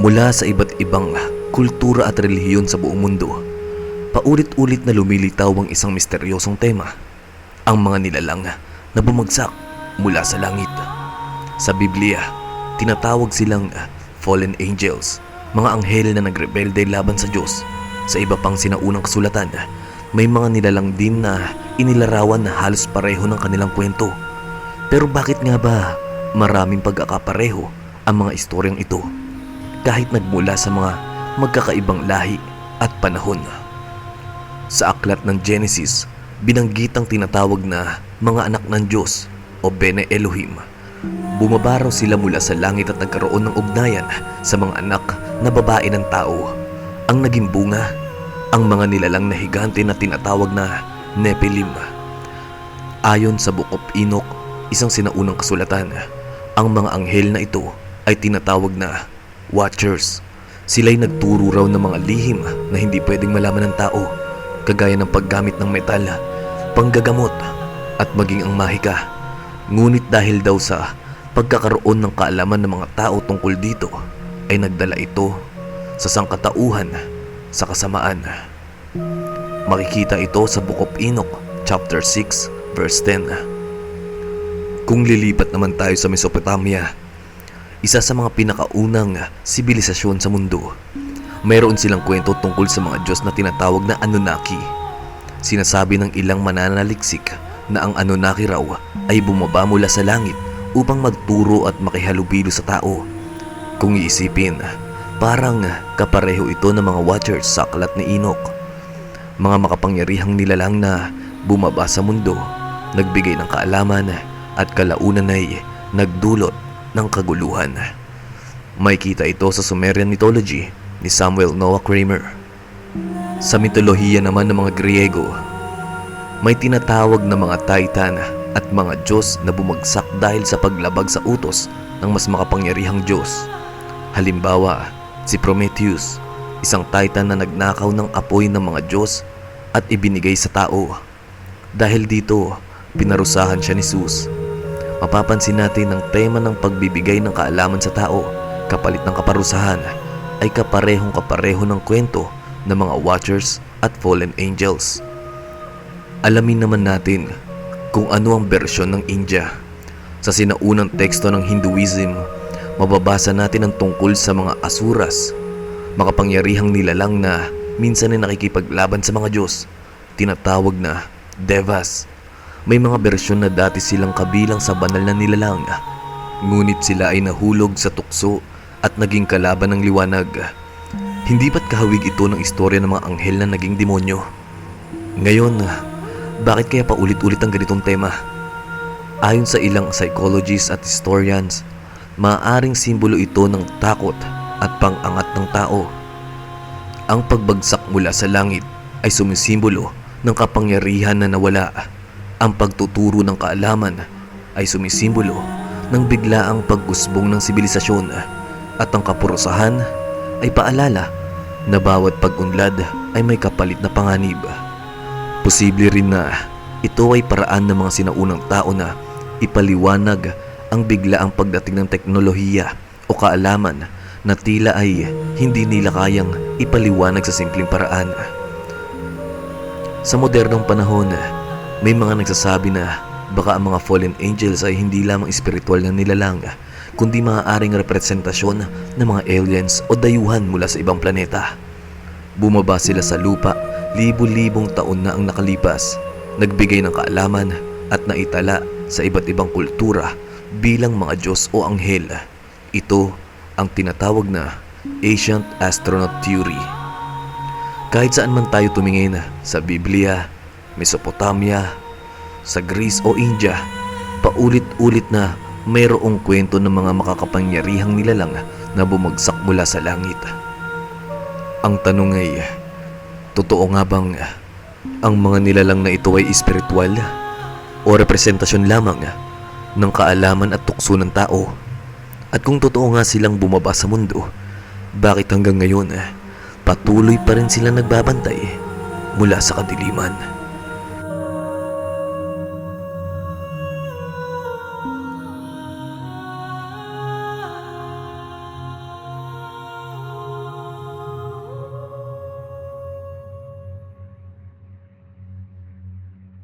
Mula sa iba't ibang kultura at relihiyon sa buong mundo, paulit-ulit na lumilitaw ang isang misteryosong tema, ang mga nilalang na bumagsak mula sa langit. Sa Biblia, tinatawag silang fallen angels, mga anghel na nagrebelde laban sa Diyos. Sa iba pang sinaunang kasulatan, may mga nilalang din na inilarawan na halos pareho ng kanilang kwento. Pero bakit nga ba maraming pagkakapareho ang mga istoryang ito? Kahit nagmula sa mga magkakaibang lahi at panahon. Sa aklat ng Genesis, binanggit ang tinatawag na mga anak ng Diyos o Bene Elohim. Bumaba raw sila mula sa langit at nagkaroon ng ugnayan sa mga anak na babae ng tao. Ang naging bunga, ang mga nilalang na higante na tinatawag na Nephilim. Ayon sa Book of Enoch, isang sinaunang kasulatan, ang mga anghel na ito ay tinatawag na Watchers. Sila'y nagturo raw ng mga lihim na hindi pwedeng malaman ng tao, kagaya ng paggamit ng metal, panggagamot, at maging ang mahika. Ngunit dahil daw sa pagkakaroon ng kaalaman ng mga tao tungkol dito, ay nagdala ito sa sangkatauhan sa kasamaan. Makikita ito sa Book of Enoch, chapter 6, verse 10. Kung lilipat naman tayo sa Mesopotamia, isa sa mga pinakaunang sibilisasyon sa mundo, mayroon silang kwento tungkol sa mga Diyos na tinatawag na Anunnaki. Sinasabi ng ilang mananaliksik na ang Anunnaki raw ay bumaba mula sa langit upang magturo at makihalubilo sa tao. Kung iisipin, parang kapareho ito ng mga watchers sa aklat ni Enoch. Mga makapangyarihang nilalang na bumaba sa mundo, nagbigay ng kaalaman at kalaunan ay nagdulot ng kaguluhan. May kita ito sa Sumerian mythology ni Samuel Noah Kramer. Sa mitolohiya naman ng mga Griego, may tinatawag na mga Titan at mga Diyos na bumagsak dahil sa paglabag sa utos ng mas makapangyarihang Diyos. Halimbawa, si Prometheus, isang Titan na nagnakaw ng apoy ng mga Diyos at ibinigay sa tao. Dahil dito, pinarusahan siya ni Zeus. Mapapansin natin ang tema ng pagbibigay ng kaalaman sa tao kapalit ng kaparusahan ay kaparehong kapareho ng kwento ng mga watchers at fallen angels. Alamin naman natin kung ano ang bersyon ng India. Sa sinaunang teksto ng Hinduism, mababasa natin ang tungkol sa mga asuras, makapangyarihang nilalang na minsan ay nakikipaglaban sa mga Diyos, tinatawag na Devas. May mga bersyon na dati silang kabilang sa banal na nilalang, ngunit sila ay nahulog sa tukso at naging kalaban ng liwanag. Hindi ba't kahawig ito ng istorya ng mga anghel na naging demonyo? Ngayon, bakit kaya paulit-ulit ang ganitong tema? Ayon sa ilang psychologists at historians, maaaring simbolo ito ng takot at pang-angat ng tao. Ang pagbagsak mula sa langit ay sumisimbolo ng kapangyarihan na nawala. Ang pagtuturo ng kaalaman ay sumisimbolo ng biglaang pagusbong ng sibilisasyon at ang kapurusahan ay paalala na bawat pag-unlad ay may kapalit na panganib. Posible rin na ito ay paraan ng mga sinaunang tao na ipaliwanag ang biglaang pagdating ng teknolohiya o kaalaman na tila ay hindi nila kayang ipaliwanag sa simpleng paraan. Sa modernong panahon, may mga nagsasabi na baka ang mga fallen angels ay hindi lamang espiritual na nilalang, kundi maaaring representasyon ng mga aliens o dayuhan mula sa ibang planeta. Bumaba sila sa lupa, libu-libong taon na ang nakalipas, nagbigay ng kaalaman at naitala sa iba't ibang kultura bilang mga Diyos o anghel. Ito ang tinatawag na Ancient Astronaut Theory. Kahit saan man tayo tumingin sa Biblia, Mesopotamia, sa Greece o India, paulit-ulit na mayroong kwento ng mga makakapangyarihang nilalang na bumagsak mula sa langit. Ang tanong ay, totoo nga bang ang mga nilalang na ito ay espiritual o representasyon lamang ng kaalaman at tukso ng tao? At kung totoo nga silang bumaba sa mundo, bakit hanggang ngayon patuloy pa rin silang nagbabantay mula sa kadiliman?